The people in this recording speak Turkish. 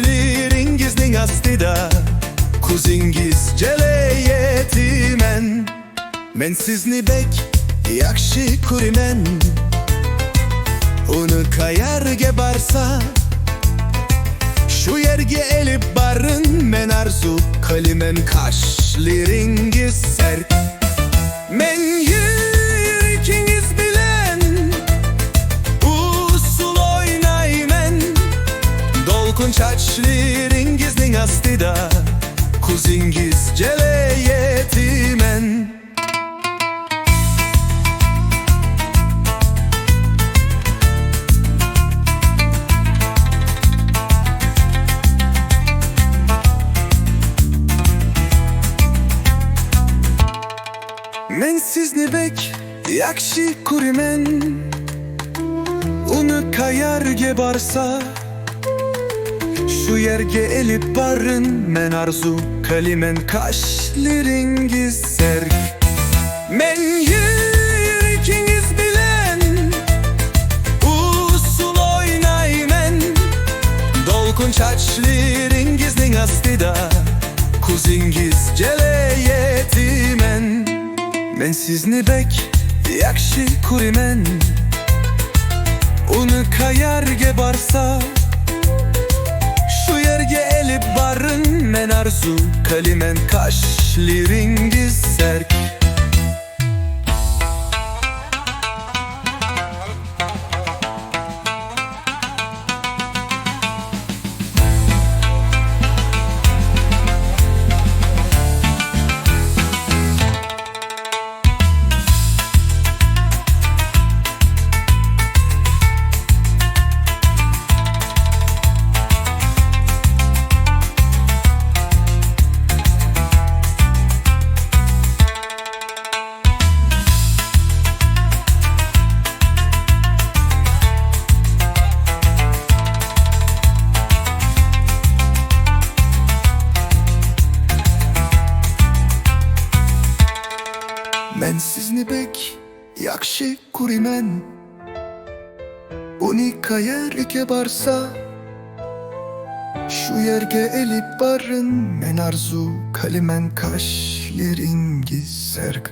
çaçliringizning astida Kuzingiz jele yetimen Men. Sizni bek yaxshi ko'raman Uni qayerga borsa Shu yerga elib borin men arzu qilaman qoshlaringiz Dolqin sochlaringizning astida ko'zingiz jala yetiman Men sizni bek yaxshi ko'raman Uni qayerga borsa Shu yerga elib borin Men arzu qilaman qoshlaringiz serk Men yuragingiz bilan usul o'ynayman Dolqin sochlaringizning astida ko'zingiz jala yetiman Men. Sizni bek yaxshi ko'raman Uni qayerga borsa Shu elib borin men arzu qilaman qoshlaringiz sark Men sizni bek yaxshi ko'raman Uni qayerga borsa Shu yerga elib borin Men arzu qilaman qoshlaringiz sark